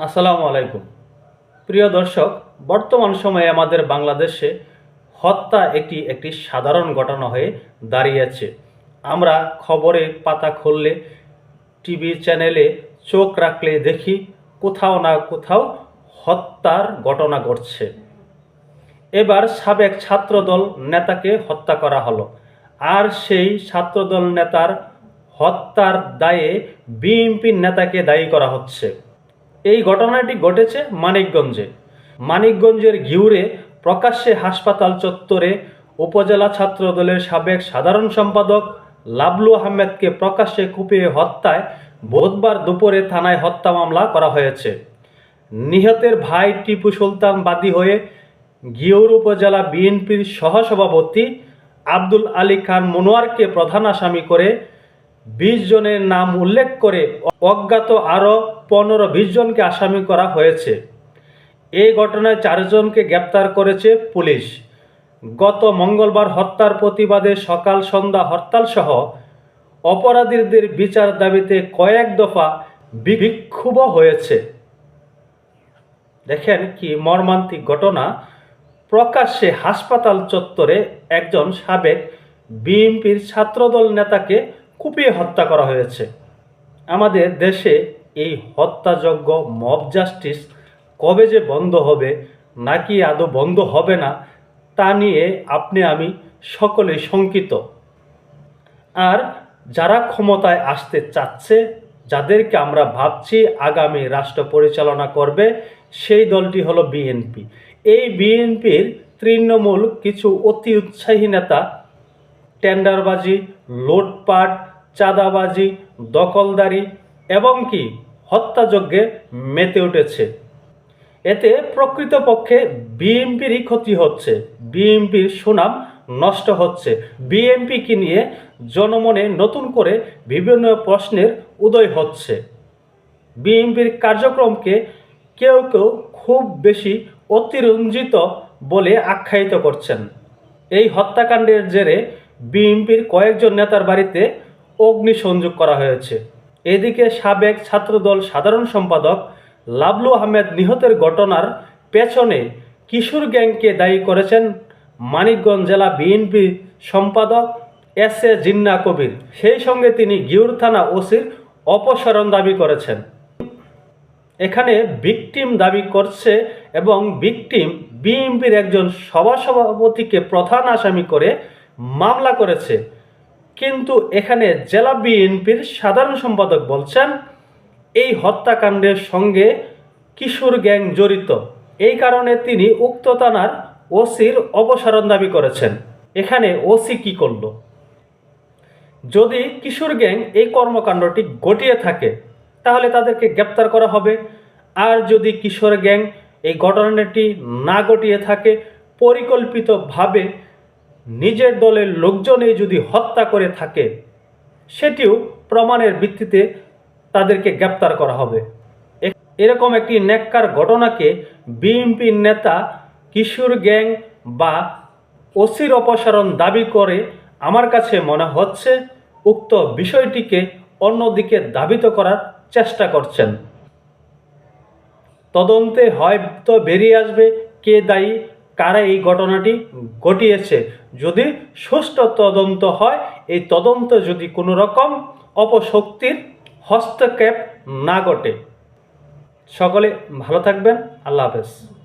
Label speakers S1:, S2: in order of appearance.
S1: আসসালামু আলাইকুম। প্রিয় দর্শক, বর্তমান সময়ে আমাদের বাংলাদেশে হত্যা একটি একটি সাধারণ ঘটনা হয়ে দাঁড়িয়েছে আমরা খবরে পাতা খুললে, টিভি চ্যানেলে চোখ রাখলে দেখি কোথাও না কোথাও হত্যার ঘটনা ঘটছে। এবার সাবেক ছাত্রদল নেতাকে হত্যা করা হলো। আর সেই ছাত্রদল নেতার হত্যার দায়ে বিএনপির নেতাকে দায়ী করা হচ্ছে। এই ঘটনাটি ঘটেছে মানিকগঞ্জে। মানিকগঞ্জের ঘিউরে প্রকাশ্যে হাসপাতাল চত্বরে উপজেলা ছাত্রদলের সাবেক সাধারণ সম্পাদক লাবলু আহমেদকে প্রকাশ্যে কুপিয়ে হত্যায় বুধবার দুপুরে থানায় হত্যা মামলা করা হয়েছে। নিহতের ভাই টিপু সুলতান বাদী হয়ে ঘিওর উপজেলা বিএনপির সহসভাপতি আব্দুল আলী খান মনোয়ারকে প্রধান আসামি করে বিশ জনের নাম উল্লেখ করে অজ্ঞাত আরও পনেরো বিশ জনকে আসামি করা হয়েছে। এই ঘটনায় চারজনকে গ্রেপ্তার করেছে পুলিশ। গত মঙ্গলবার হত্যার প্রতিবাদে সকাল সন্ধ্যা হরতাল সহ অপরাধীদের বিচার দাবিতে কয়েক দফা বিক্ষোভ হয়েছে। দেখেন কি মর্মান্তিক ঘটনা। প্রকাশ্যে হাসপাতাল চত্বরে একজন সাবেক বিএনপির ছাত্রদল নেতাকে কুপিয়ে হত্যা করা হয়েছে। আমাদের দেশে এই হত্যাযজ্ঞ মব জাস্টিস কবে যে বন্ধ হবে, নাকি আদৌ বন্ধ হবে না, তা নিয়ে আপনি, আমি সকলেই শঙ্কিত। আর যারা ক্ষমতায় আসতে চাচ্ছে, যাদেরকে আমরা ভাবছি আগামী রাষ্ট্র পরিচালনা করবে, সেই দলটি হলো বিএনপি। এই বিএনপির তৃণমূল কিছু অতি উৎসাহী নেতা, টেন্ডারবাজি, লুটপাট চাঁদাবাজি, দখলদারি এবং কি হত্যাযজ্ঞে মেতে উঠেছে। এতে প্রকৃতপক্ষে বিএনপিরই ক্ষতি হচ্ছে। বিএনপির সুনাম নষ্ট হচ্ছে। বিএনপিকে নিয়ে জনমনে নতুন করে বিভিন্ন প্রশ্নের উদয় হচ্ছে। বিএনপির কার্যক্রমকে কেউ কেউ খুব বেশি অতিরঞ্জিত বলে আখ্যায়িত করছেন। এই হত্যাকাণ্ডের জেরে বিএনপির কয়েকজন নেতার বাড়িতে অগ্নিসংযোগ করা হয়েছে। এদিকে সাবেক ছাত্রদল সাধারণ সম্পাদক লাবলু আহমেদ নিহতের ঘটনার পেছনে কিশোর গ্যাংকে দায়ী করেছেন মানিকগঞ্জ জেলা বিএনপি সম্পাদক এস এ জিন্না কবির। সেই সঙ্গে তিনি গিউর থানা ওসির অপসারণ দাবি করেছেন। এখানে ভিকটিম দাবি করছে এবং ভিকটিম বিএনপির একজন সভা সভাপতিকে প্রধান আসামি করে মামলা করেছে। কিন্তু এখানে জেলা বিএনপির সাধারণ সম্পাদক বলছেন, এই হত্যাকাণ্ডের সঙ্গে কিশোর গ্যাং জড়িত। এই কারণে তিনি উক্ত থানার ওসির অপসারণ দাবি করেছেন। এখানে ওসি কি করল? যদি কিশোর গ্যাং এই কর্মকাণ্ডটি ঘটিয়ে থাকে, তাহলে তাদেরকে গ্রেপ্তার করা হবে। আর যদি কিশোর গ্যাং এই ঘটনাটি না ঘটিয়ে থাকে, পরিকল্পিতভাবে নিজের দলের লোকজনেই যদি হত্যা করে থাকে, সেটিও প্রমাণের ভিত্তিতে তাদেরকে গ্রেপ্তার করা হবে। এরকম একটি নেককার ঘটনাকে বিএনপির নেতা কিশোর গ্যাং বা ওসির অপসারণ দাবি করে আমার কাছে মনে হচ্ছে উক্ত বিষয়টিকে অন্যদিকে ধাবিত করার চেষ্টা করছেন। তদন্তে হয়তো বেরিয়ে আসবে কে দায়ী কারা এই ঘটনাটি ঘটিয়েছে? যদি সুষ্ঠু তদন্ত হয়, এই তদন্ত যদি কোনো রকম অপশক্তির হস্তক্ষেপ না ঘটে। সকলে ভালো থাকবেন। আল্লাহ হাফেজ।